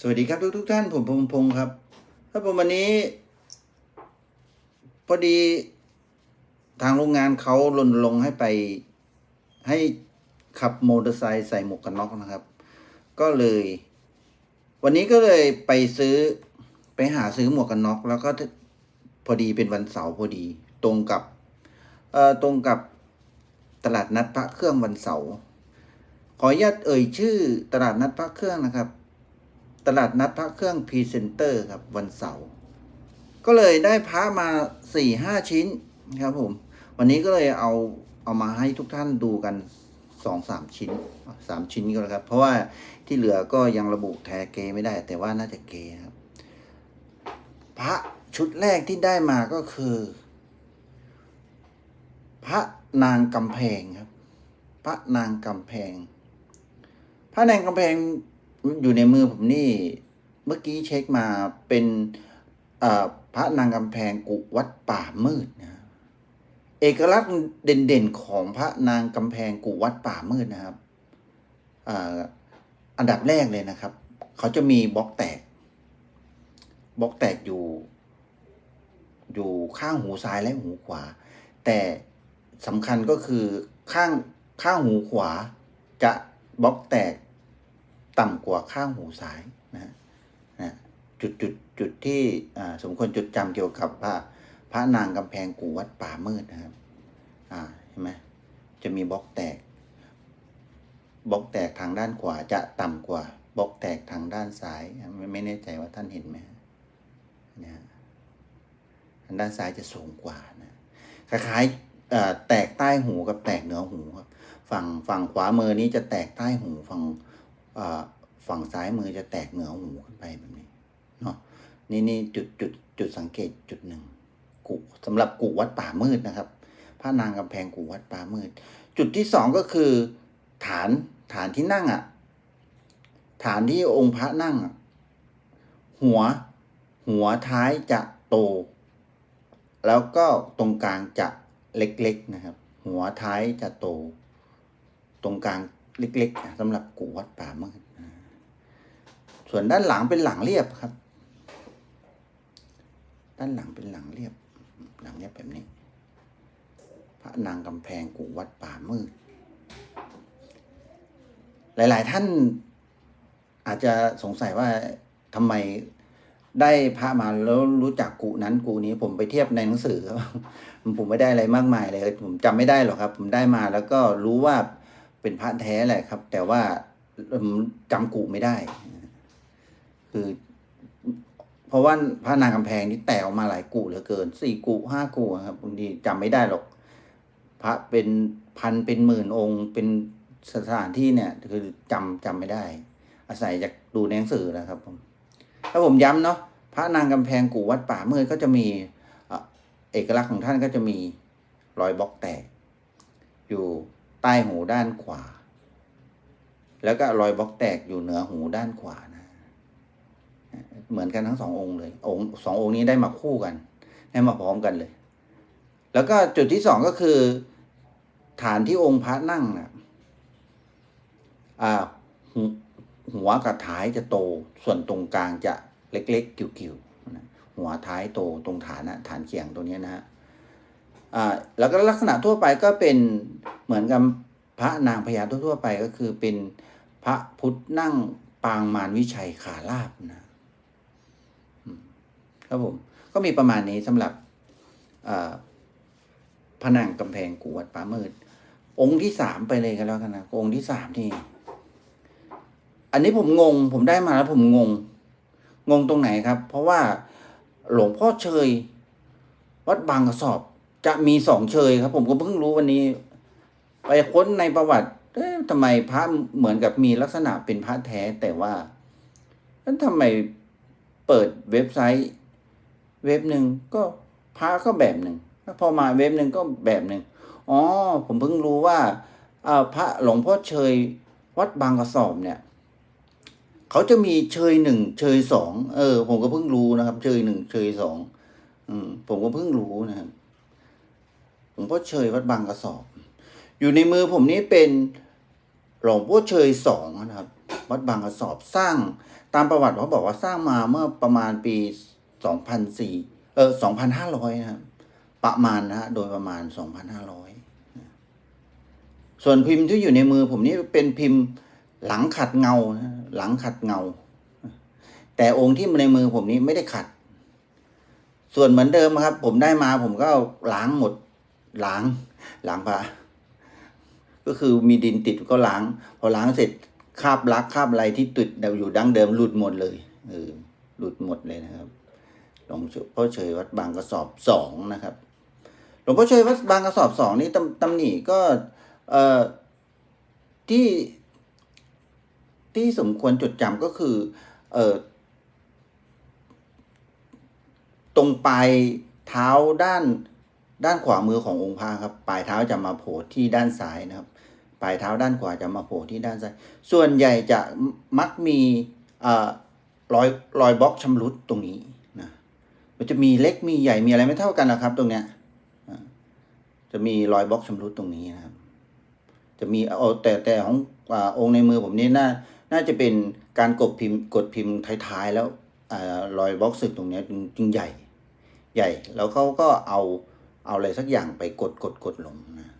สวัสดีครับทุกทุกท่านผมพงษ์พงครับถ้าผมวันนี้ พอดีทางโรงงานเขารณรงให้ไปให้ขับมอเตอร์ไซค์ใส่หมวกกันน็อกนะครับ ก็เลย วันนี้ก็เลยไปซื้อไปหาซื้อหมวกกันน็อก แล้วก็พอดีเป็นวันเสาร์พอดี ตรงกับเอ่อตรงกับตลาดนัดพระเครื่องวันเสาร์ขออนุญาตเอ่ยชื่อตลาดนัดพระเครื่องนะครับ ตลาดนัดพระเครื่องพรีเซนเตอร์ครับวันเสาร์ก็เลยได้พระมาสี่ห้าชิ้นครับผม วันนี้ก็เลยเอาเอามาให้ทุกท่านดูกันสองสามชิ้นสามชิ้นก็แล้วครับ เพราะว่าที่เหลือก็ยังระบุแท้เกไม่ได้ แต่ว่าน่าจะเกครับ พระชุดแรกที่ได้มาก็คือ พระนางกำแพงครับ พระนางกำแพง พระนางกำแพง อยู่ในมือผมนี่ เมื่อกี้เช็คมาเป็นพระนางกำแพงกุวัดป่ามืดนะเอกลักษณ์เด่นๆของพระนางกำแพงกุวัดป่ามืดนะครับออันดับแรกเลยนะครับ เขาจะมีบล็อกแตกบล็อกแตกอยู่ อยู่ข้างหูซ้ายและหูขวา แต่สำคัญก็คือข้างข้างหูขวาจะบล็อกแตก ต่ำกว่าข้างหูซ้ายนะฮะนะจุดจุดจุดที่สมควรจดจำเกี่ยวกับพระพระนางกำแพงกูวัดป่ามืดนะครับอ่าเห็นไหมจะมีบล็อกแตกบล็อกแตกทางด้านขวาจะต่ำกว่าบล็อกแตกทางด้านซ้ายไม่ไม่แน่ใจว่าท่านเห็นไหมฮะทางด้านซ้ายจะสูงกว่านะคล้ายๆแตกใต้หูกับแตกเหนือหูครับฝั่งฝั่งขวามือนี้จะแตกใต้หูฝั่ง ฝั่งซ้ายมือจะแตกเหนือหูขึ้นไปแบบนี้เนาะนี่นี่จุดจุดจุดสังเกตจุดหนึ่งกุสำหรับกุวัดป่ามืดนะครับพระนางกำแพงกุวัดป่ามืด จุดที่สองก็คือ ฐานฐานที่นั่งอะ ฐานที่องค์พระนั่งอะหัว หัวท้ายจะโต แล้วก็ตรงกลางจะเล็กๆนะครับ หัวท้ายจะโต ตรงกลาง เล็กๆสำหรับกูวัดป่ามืดส่วนด้านหลังเป็นหลังเรียบครับ ด้านหลังเป็นหลังเรียบ หลังเรียบแบบนี้ พระนางกำแพงกูวัดป่ามืด หลาย ๆ ท่านอาจจะสงสัยว่าทำไมได้พระมาแล้วรู้จักกูนั้นกูนี้ผมไปเทียบในหนังสือครับผมไม่ได้อะไรมากมายเลย ผมจำไม่ได้หรอกครับ ผมได้มาแล้วก็รู้ว่า เป็นพระแท้แหละครับ แต่ว่าจำกูไม่ได้ คือ เพราะว่าพระนางกำแพงนี่แตกออกมาหลายกูเหลือเกินสี่กูห้ากูครับบางทีจำไม่ได้หรอก พระเป็นพันเป็นหมื่นองค์ เป็นสถานที่เนี่ย คือจำจำไม่ได้ อาศัยจากดูในหนังสือนะครับผมถ้าผมย้ำเนาะพระนางกำแพงกูวัดป่าเมื่อก็จะมีเอกลักษณ์ของท่านก็จะมีรอยบล็อกแตกอยู่ ใต้หูด้านขวา แล้วก็รอยบล็อกแตกอยู่เหนือหูด้านขวานะ เหมือนกันทั้งสององค์เลยองค์สององค์นี้ได้มาคู่กัน ได้มาพร้อมกันเลย แล้วก็จุดที่สองก็คือ ฐานที่องค์พระนั่งนะอ่าหูหัวกับท้ายจะโต ส่วนตรงกลางจะเล็กๆ กิ่วๆนะหัวท้ายโตตรงฐานนะฐานเขียงตรงเนี้นะฮะอ่าแล้วก็ลักษณะทั่วไปก็เป็น เหมือนกับพระนางพญาทั่วๆไปก็คือเป็นพระพุทธนั่งปางมารวิชัยขาลาบนะครับผมก็มีประมาณนี้สำหรับพระนางกำแพงกูวัดป่ามืด องค์ที่สามไปเลยกันแล้วกันนะองค์ที่สามที่ อันนี้ผมงง ผมได้มาแล้วผมงง งงตรงไหนครับ เพราะว่าหลวงพ่อเชย วัดบางกระสอบจะมีสองเชยครับ ผมก็เพิ่งรู้วันนี้ ไปค้นในประวัติเอ๊ะทำไมพระเหมือนกับมีลักษณะเป็นพระแท้แต่ว่าแล้วทำไมเปิดเว็บไซต์ เว็บหนึ่งก็พระก็แบบหนึ่งพอมาเว็บหนึ่งก็แบบหนึ่งอ๋อผมเพิ่งรู้ว่าอ่าพระหลวงพ่อเชยวัดบางกระสอบเนี่ยเขาจะมีเชยหนึ่งเชยสองเออ ผมก็เพิ่งรู้นะครับ เชยหนึ่งเชยสองอืมผมก็เพิ่งรู้นะครับหลวงพ่อเชยวัดบางกระสอบ อยู่ในมือผมนี้เป็นหลวงพ่อเชยสองนะครับ วัดบางกระสอบสร้าง ตามประวัติเขาบอกว่าสร้างมาเมื่อประมาณปีสองพันสี่เออสองพันห้าร้อยนะครับ ประมาณนะฮะโดยประมาณสองพันห้าร้อยส่วนพิมพ์ที่อยู่ในมือผมนี่เป็นพิมพ์หลังขัดเงา หลังขัดเงา แต่องค์ที่ในมือผมนี้ไม่ได้ขัด ส่วนเหมือนเดิมครับ ผมได้มาผมก็ล้างหมดล้างล้างพระ ก็คือมีดินติดก็ล้าง พอล้างเสร็จคราบลักคราบอะไรที่ติดอยู่ดั้งเดิมหลุดหมดเลยเออหลุดหมดเลยนะครับหลวงพ่อเฉยวัดบางกระสอบสองนะครับหลวงพ่อเฉยวัดบางกระสอบสองนี่ตำตำหนิก็เอ่อที่ที่สมควรจดจำก็คือเอ่อตรงปลายเท้าด้านด้านขวามือขององค์พระครับ ปลายเท้าจะมาโผล่ที่ด้านซ้ายนะครับ ปลายเท้าด้านขวาจะมาโผล่ที่ด้านซ้าย ส่วนใหญ่จะมักมีรอยรอยบล็อกชำรุดตรงนี้นะมันจะมีเล็กมีใหญ่มีอะไรไม่เท่ากันนะครับ ตรงเนี้ยจะมีรอยบล็อกชำรุดตรงนี้นะครับ จะมีเอาแต่แต่ของอองค์ในมือผมนี่น่าน่าจะเป็นการกดพิมพ์กดพิมพ์ท้ายๆแล้วรอยบล็อกสึกตรงเนี้ยจึงใหญ่ ใหญ่แล้วเขาก็เอาเอาอะไรสักอย่างไปกดกดกดลงนะ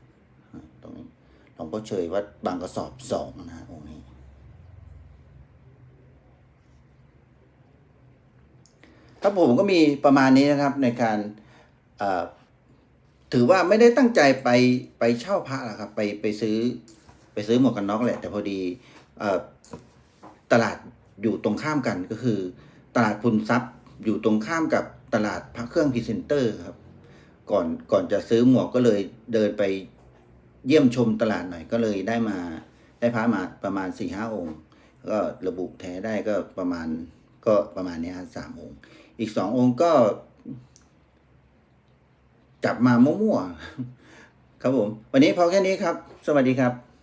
หลวงพ่อเชยวัดบางกระสอบสองนะองค์นี้ ครับผมก็มีประมาณนี้นะครับในการถือว่าไม่ได้ตั้งใจไปไปเช่าพระหรอกครับ ไปไปซื้อไปซื้อหมวกกันน็อกแหละ แต่พอดีอตลาดอยู่ตรงข้ามกันก็คือ ตลาดพุนทรัพย์อยู่ตรงข้ามกับตลาดพระเครื่องพรีเซนเตอร์ครับ ก่อนก่อนจะซื้อหมวกก็เลยเดินไป เยี่ยมชมตลาดหน่อยก็เลยได้มาได้พระมาประมาณสี่ห้าองค์ ก็ระบุแท้ได้ก็ประมาณก็ประมาณนี้ครับสามองค์ อีกสององค์ก็ จับมามั่วๆครับผม วันนี้พอแค่นี้ครับ สวัสดีครับ